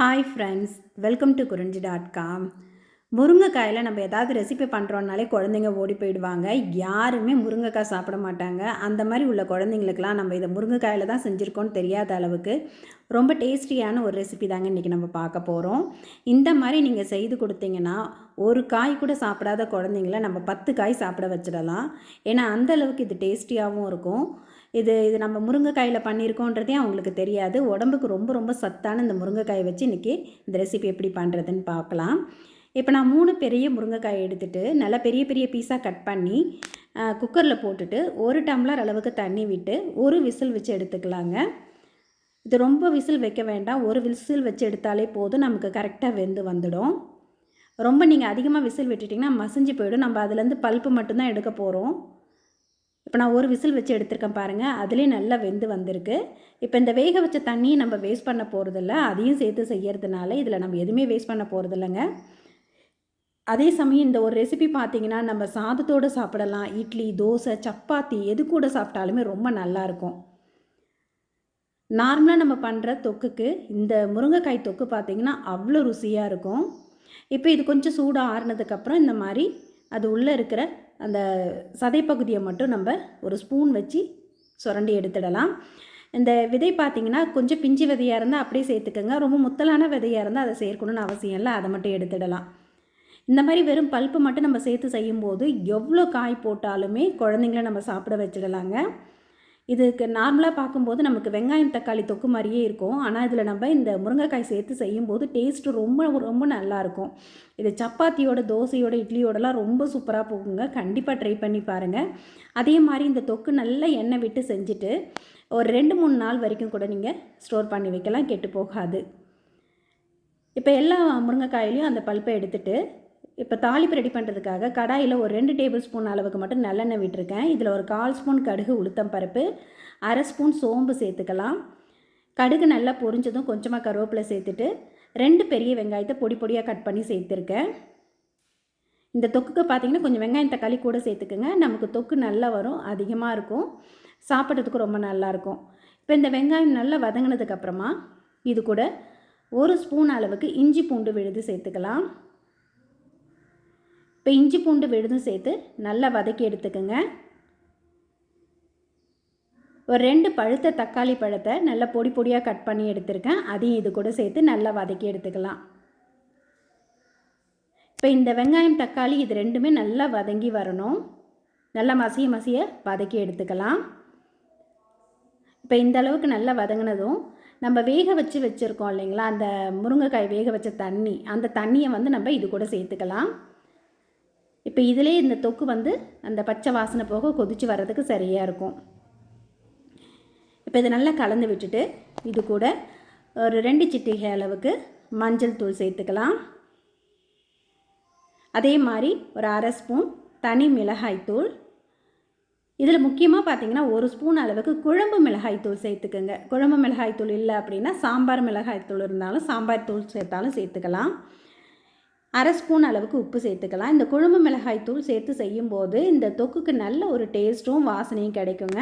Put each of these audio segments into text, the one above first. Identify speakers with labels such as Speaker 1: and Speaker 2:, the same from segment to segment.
Speaker 1: Hi friends welcome to Kurinji dot com முருங்கைக்காயில் நம்ம ஏதாவது recipe பண்ணுறோன்னாலே குழந்தைங்க ஓடி போயிடுவாங்க. யாருமே முருங்கைக்காய் சாப்பிட மாட்டாங்க. அந்த மாதிரி உள்ள குழந்தைங்களுக்கெல்லாம் நம்ம இதை முருங்கைக்காயில் தான் செஞ்சுருக்கோன்னு தெரியாத அளவுக்கு ரொம்ப டேஸ்டியான ஒரு ரெசிபி தாங்க இன்றைக்கி நம்ம பார்க்க போகிறோம் இந்த மாதிரி நீங்கள் செய்து கொடுத்தீங்கன்னா ஒரு காய் கூட சாப்பிடாத குழந்தைங்கள நம்ம பத்து காய் சாப்பிட வச்சிடலாம். ஏன்னா அந்த அளவுக்கு இது டேஸ்டியாகவும் இருக்கும். இது இது நம்ம முருங்கைக்காயில் பண்ணியிருக்கோன்றதே அவங்களுக்கு தெரியாது. உடம்புக்கு ரொம்ப ரொம்ப சத்தான இந்த முருங்கைக்காயை வச்சு இன்றைக்கி இந்த ரெசிபி எப்படி பண்ணுறதுன்னு பார்க்கலாம். இப்போ நான் மூணு பெரிய முருங்கைக்காய் எடுத்துகிட்டு நல்லா பெரிய பெரிய பீஸாக கட் பண்ணி குக்கரில் போட்டுட்டு ஒரு டம்ளர் அளவுக்கு தண்ணி விட்டு ஒரு விசில் வச்சு எடுத்துக்கலாங்க. இது ரொம்ப விசில் வைக்க வேண்டாம். ஒரு விசில் வச்சு எடுத்தாலே போதும். நமக்கு கரெக்டாக வெந்து வந்துடும். ரொம்ப நீங்கள் அதிகமாக விசில் விட்டுட்டிங்கன்னா மசிஞ்சு போயிடும். நம்ம அதுலேருந்து பல்ப்பு மட்டும்தான் எடுக்க போகிறோம் இப்போ நான் ஒரு விசில் வச்சு எடுத்திருக்கேன் பாருங்கள் அதுலேயும் நல்லா வெந்து வந்திருக்கு. இப்போ இந்த வேக வச்ச தண்ணியை நம்ம வேஸ்ட் பண்ண போகிறதில்ல அதையும் சேர்த்து செய்யறதுனால இதில் நம்ம எதுவுமே வேஸ்ட் பண்ண போகிறதில்லைங்க அதே சமயம் இந்த ஒரு ரெசிபி பார்த்தீங்கன்னா நம்ம சாதத்தோடு சாப்பிடலாம். இட்லி தோசை சப்பாத்தி எது கூட சாப்பிட்டாலுமே ரொம்ப நல்லாயிருக்கும் நார்மலாக நம்ம பண்ணுற தொக்குக்கு இந்த முருங்கைக்காய் தொக்கு பார்த்திங்கன்னா அவ்வளோ ருசியாக இருக்கும். இப்போ இது கொஞ்சம் சூடாக ஆறுனதுக்கப்புறம் இந்த மாதிரி அது உள்ளே இருக்கிற அந்த சதைப்பகுதியை மட்டும் நம்ம ஒரு ஸ்பூன் வச்சு சுரண்டி எடுத்துடலாம். இந்த விதை பார்த்திங்கன்னா கொஞ்சம் பிஞ்சு விதையாக இருந்தால் அப்படியே சேர்த்துக்கோங்க. ரொம்ப முத்தலான விதையாக இருந்தால் அதை சேர்க்கணுன்னு அவசியம் இல்லை. அதை மட்டும் எடுத்துடலாம். இந்த மாதிரி வெறும் பல்ப்பு மட்டும் நம்ம சேர்த்து செய்யும்போது எவ்வளோ காய் போட்டாலுமே குழந்தைங்கள நம்ம சாப்பிட வச்சிடலாங்க. இதுக்கு நார்மலாக பார்க்கும்போது நமக்கு வெங்காயம் தக்காளி தொக்கு மாதிரியே இருக்கும். ஆனால் இதில் நம்ம இந்த முருங்கைக்காய் சேர்த்து செய்யும்போது டேஸ்ட்டு ரொம்ப ரொம்ப நல்லாயிருக்கும் இது சப்பாத்தியோட தோசையோட இட்லியோடலாம் ரொம்ப சூப்பராக போகுங்க. கண்டிப்பாக ட்ரை பண்ணி பாருங்கள் அதே மாதிரி இந்த தொக்கு நல்லா எண்ணெய் விட்டு செஞ்சுட்டு ஒரு ரெண்டு மூணு நாள் வரைக்கும் கூட நீங்கள் ஸ்டோர் பண்ணி வைக்கலாம். கெட்டு போகாது. இப்போ எல்லா முருங்கைக்காயிலையும் அந்த பல்ப்பை எடுத்துகிட்டு இப்போ தாளிப்பு ரெடி பண்ணுறதுக்காக கடாயில் ஒரு ரெண்டு டேபிள் ஸ்பூன் அளவுக்கு மட்டும் நல்லெண்ணெய் விட்டுருக்கேன். இதில் ஒரு கால் ஸ்பூன் கடுகு உளுத்தம் பருப்பு அரை ஸ்பூன் சோம்பு சேர்த்துக்கலாம். கடுகு நல்லா பொரிஞ்சதும் கொஞ்சமாக கருவேப்பிலை சேர்த்துட்டு ரெண்டு பெரிய வெங்காயத்தை பொடி பொடியாக கட் பண்ணி சேர்த்துருக்கேன். இந்த தொக்குக்கு பார்த்திங்கன்னா கொஞ்சம் வெங்காயம் தக்காளி கூட சேர்த்துக்குங்க. நமக்கு தொக்கு நல்லா வரும் அதிகமாக இருக்கும். சாப்பிட்றதுக்கு ரொம்ப நல்லாயிருக்கும் இப்போ இந்த வெங்காயம் நல்லா வதங்கினதுக்கப்புறமா இது கூட ஒரு ஸ்பூன் அளவுக்கு இஞ்சி பூண்டு விழுது சேர்த்துக்கலாம். இப்போ இஞ்சி பூண்டு விழுதும் சேர்த்து நல்லா வதக்கி எடுத்துக்கோங்க. ஒரு ரெண்டு பழுத்த தக்காளி பழத்தை நல்லா பொடி பொடியாக கட் பண்ணி எடுத்திருக்கேன். அதையும் இது கூட சேர்த்து நல்லா வதக்கி எடுத்துக்கலாம். இப்போ இந்த வெங்காயம் தக்காளி இது ரெண்டுமே நல்லா வதங்கி வரணும். நல்லா மசிய மசிய வதக்கி எடுத்துக்கலாம். இப்போ இந்த அளவுக்கு நல்லா வதங்கினதும் நம்ம வேக வச்சு வச்சுருக்கோம் இல்லைங்களா? அந்த முருங்கைக்காய் வேக வச்ச தண்ணி அந்த தண்ணியை வந்து நம்ம இது கூட சேர்த்துக்கலாம். இப்போ இதிலே இந்த தொக்கு வந்து அந்த பச்சை வாசனை போக கொதித்து வர்றதுக்கு சரியாக இருக்கும். இப்போ இதை நல்லா கலந்து விட்டுட்டு இது கூட ஒரு ரெண்டு சிட்டிகை அளவுக்கு மஞ்சள் தூள் சேர்த்துக்கலாம். அதே மாதிரி ஒரு அரை ஸ்பூன் தனி மிளகாய் தூள். இதில் முக்கியமாக பார்த்தீங்கன்னா ஒரு ஸ்பூன் அளவுக்கு குழம்பு மிளகாய்த்தூள் சேர்த்துக்கோங்க. குழம்பு மிளகாய்த்தூள் இல்லை அப்படின்னா சாம்பார் மிளகாய்த்தூள் இருந்தாலும் சாம்பார் தூள் சேர்த்தாலும் சேர்த்துக்கலாம். அரை ஸ்பூன் அளவுக்கு உப்பு சேர்த்துக்கலாம். இந்த குழம்பு மிளகாய் தூள் சேர்த்து செய்யும்போது இந்த தொக்குக்கு நல்ல ஒரு டேஸ்ட்டும் வாசனையும் கிடைக்குங்க.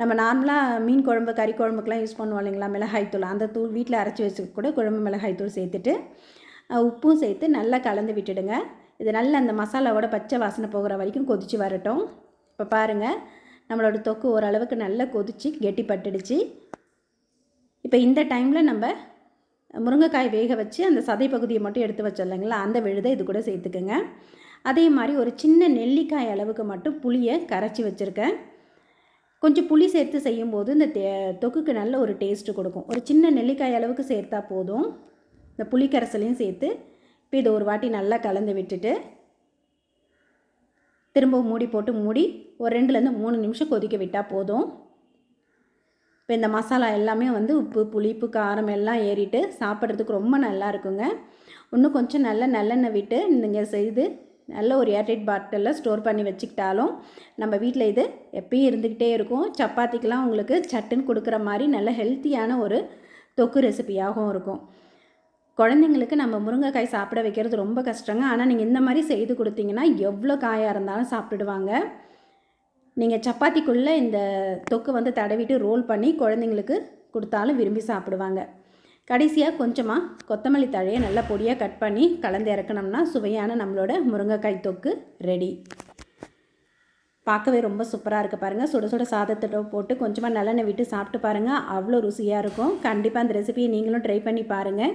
Speaker 1: நம்ம நார்மலாக மீன் குழம்பு கறி குழம்புக்கெலாம் யூஸ் பண்ணுவோம் இல்லைங்களா? மிளகாய் தூள். அந்த தூள் வீட்டில் அரைச்சி வச்சு கூட குழம்பு மிளகாய் தூள் சேர்த்துட்டு உப்பும் சேர்த்து நல்லா கலந்து விட்டுடுங்க. இது நல்ல அந்த மசாலாவோட பச்சை வாசனை போகிற வரைக்கும் கொதித்து வரட்டும். இப்போ பாருங்கள் நம்மளோட தொக்கு ஓரளவுக்கு நல்லா கொதித்து கெட்டி பட்டுடுச்சு இப்போ இந்த டைமில் நம்ம முருங்கைக்காய் வேக வச்சு அந்த சதை பகுதியை மட்டும் எடுத்து வச்சோம் இல்லைங்களா? அந்த விழுதை இது கூட சேர்த்துக்குங்க. அதே மாதிரி ஒரு சின்ன நெல்லிக்காய் அளவுக்கு மட்டும் புளியை கரைச்சி வச்சுருக்கேன். கொஞ்சம் புளி சேர்த்து செய்யும்போது இந்த தே தொக்குக்கு நல்ல ஒரு டேஸ்ட்டு கொடுக்கும். ஒரு சின்ன நெல்லிக்காய் அளவுக்கு சேர்த்தா போதும். இந்த புளி கரைசலையும் சேர்த்து இப்போ இதை ஒரு வாட்டி நல்லா கலந்து விட்டுட்டு திரும்ப மூடி போட்டு மூடி ஒரு ரெண்டுலேருந்து மூணு நிமிஷம் கொதிக்க விட்டால் போதும். இப்போ இந்த மசாலா எல்லாமே வந்து உப்பு புளிப்பு காரம் எல்லாம் ஏறிட்டு சாப்பிட்றதுக்கு ரொம்ப நல்லா இருக்குங்க. இன்னும் கொஞ்சம் நல்ல நல்லெண்ணெய் விட்டு நீங்கள் செய்து நல்ல ஒரு ஏர்டைட் பாட்டிலில் ஸ்டோர் பண்ணி வச்சுக்கிட்டாலும் நம்ம வீட்டில் இது எப்பயும் இருந்துக்கிட்டே இருக்கும். சப்பாத்திக்கெலாம் உங்களுக்கு சட்டுன்னு கொடுக்குற மாதிரி நல்ல ஹெல்த்தியான ஒரு தொக்கு ரெசிபியாகவும் இருக்கும். குழந்தைங்களுக்கு நம்ம முருங்கைக்காய் சாப்பிட வைக்கிறது ரொம்ப கஷ்டங்க. ஆனால் நீங்கள் இந்த மாதிரி செய்து கொடுத்தீங்கன்னா எவ்வளோ காயாக இருந்தாலும் சாப்பிடுவாங்க. நீங்கள் சப்பாத்திக்குள்ளே இந்த தொக்கு வந்து தடவிட்டு ரோல் பண்ணி குழந்தைங்களுக்கு கொடுத்தாலும் விரும்பி சாப்பிடுவாங்க. கடைசியாக கொஞ்சமாக கொத்தமல்லி தழையை நல்லா பொடியாக கட் பண்ணி கலந்து இறக்கணும்னா சுவையான நம்மளோட முருங்கைக்காய் தொக்கு ரெடி பார்க்கவே ரொம்ப சூப்பராக இருக்குது பாருங்கள் சுட சுட சாதத்தோட போட்டு கொஞ்சமாக நல்லெண்ணெய் விட்டு சாப்பிட்டு பாருங்கள் அவ்வளோ ருசியாக இருக்கும். கண்டிப்பாக அந்த ரெசிபியை நீங்களும் ட்ரை பண்ணி பாருங்கள்